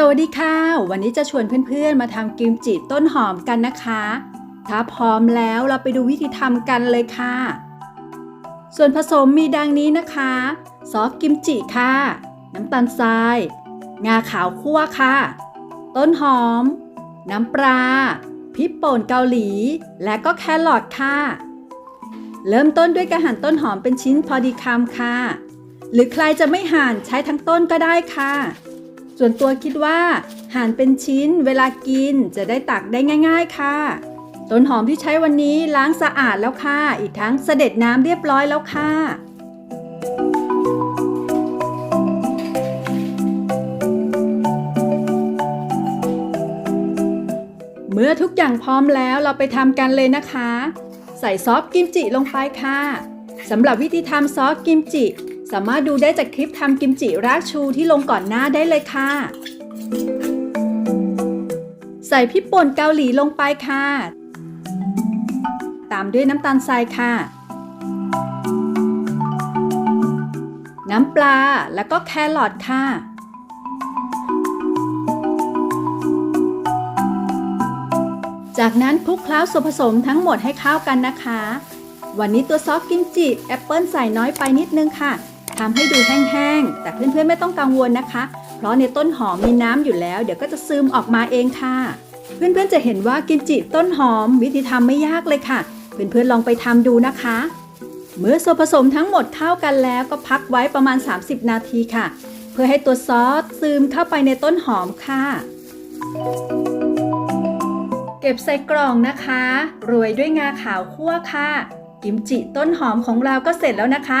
สวัสดีค่ะ วันนี้จะชวนเพื่อนๆ มาทำกิมจิต้นหอมกันนะคะ ถ้าพร้อมแล้วเราไปดูวิธีทำกันเลยค่ะ ส่วนผสมมีดังนี้นะคะ ซอสกิมจิค่ะ น้ำตาลทราย งาขาวคั่วค่ะ ต้นหอม น้ำปลาพริกป่นเกาหลี และก็แครอทค่ะ เริ่มต้นด้วยการหั่นต้นหอมเป็นชิ้นพอดีคำค่ะ หรือใครจะไม่หั่นใช้ทั้งต้นก็ได้ค่ะ ส่วนตัวคิดว่าหั่นเป็นชิ้นเวลากินจะได้ตักได้ง่าย ๆ ค่ะ ต้นหอมที่ใช้วันนี้ล้างสะอาดแล้วค่ะ อีกทั้งเสด็จน้ำเรียบร้อยแล้วค่ะเมื่อทุกอย่างพร้อมแล้วเราไปทำกันเลยนะคะ ใส่ซอสกิมจิลงไปค่ะสำหรับวิธีทำซอสกิมจิ สามารถดูได้จากคลิปทำกิมจิรากชูที่ลงก่อนหน้าได้เลยค่ะ ใส่พริกป่นเกาหลีลงไปค่ะ ตามด้วยน้ำตาลทรายค่ะ น้ำปลาแล้วก็แครอทค่ะจากนั้นคลุกเคล้าส่วนผสมทั้งหมดให้เข้ากันนะคะ วันนี้ตัวซอสกิมจิแอปเปิลใส่น้อยไปนิดนึงค่ะ ทำให้ดูแห้งๆ แต่เพื่อนๆไม่ต้องกังวลนะคะ เพราะในต้นหอมมีน้ำอยู่แล้ว เดี๋ยวก็จะซึมออกมาเองค่ะ เพื่อนๆจะเห็นว่ากิมจิต้นหอม วิธีทำไม่ยากเลยค่ะ เพื่อนๆลองไปทำดูนะคะ เมื่อส่วนผสมทั้งหมดเข้ากันแล้วก็พักไว้ประมาณ 30 นาทีค่ะ เพื่อให้ตัวซอสซึมเข้าไปในต้นหอมค่ะ เก็บใส่กล่องนะคะโรยด้วยงาขาวคั่วค่ะ กิมจิต้นหอมของเราก็เสร็จแล้วนะคะ